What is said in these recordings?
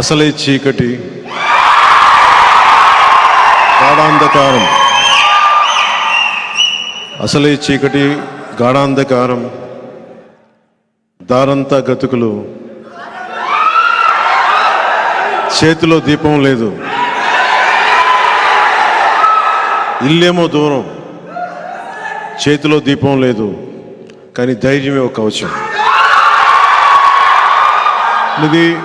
అసలే చీకటి. గాఢాంధకారం. అసలే చీకటి గాఢాంధకారం. దారంతా గతుకులు. చేతిలో దీపం లేదు. ఇల్లేమో దూరం. చేతిలో దీపం లేదు. కానీ ధైర్యమే ఒక కవచం ఇది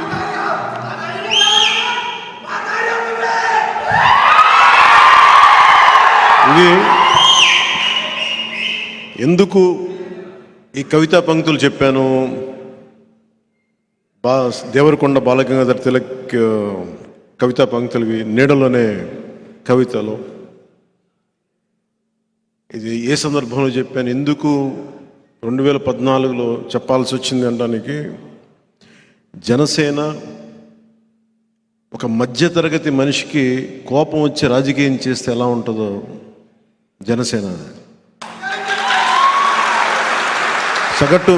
ఇది ఎందుకు ఈ కవితా పంక్తులు చెప్పాను? బా దేవరకొండ బాలగంగాధర్ తిలక్ కవితా పంక్తులవి నీడలోనే కవితలు. ఇది ఏ సందర్భంలో చెప్పాను? ఎందుకు రెండు వేల పద్నాలుగులో చెప్పాల్సి వచ్చింది అనడానికి జనసేన ఒక మధ్యతరగతి మనిషికి కోపం వచ్చి రాజకీయం చేస్తే ఎలా ఉంటుందో జనసేన. సగటు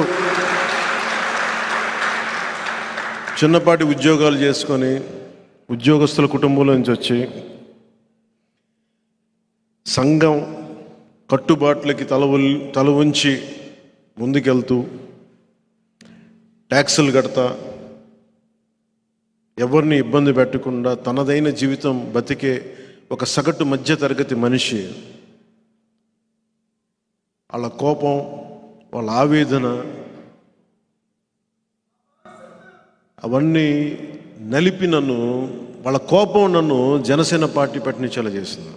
చిన్నపాటి ఉద్యోగాలు చేసుకొని ఉద్యోగస్తుల కుటుంబంలో నుంచి వచ్చి సంఘం కట్టుబాట్లకి తల తల ఉంచి ముందుకెళ్తూ ట్యాక్సులు కడతా ఎవరిని ఇబ్బంది పెట్టకుండా తనదైన జీవితం బతికే ఒక సగటు మధ్య తరగతి మనిషి వాళ్ళ కోపం వాళ్ళ ఆవేదన అవన్నీ నలిపి నన్ను వాళ్ళ కోపం నన్ను జనసేన పార్టీ పట్టించేలా చేసింది.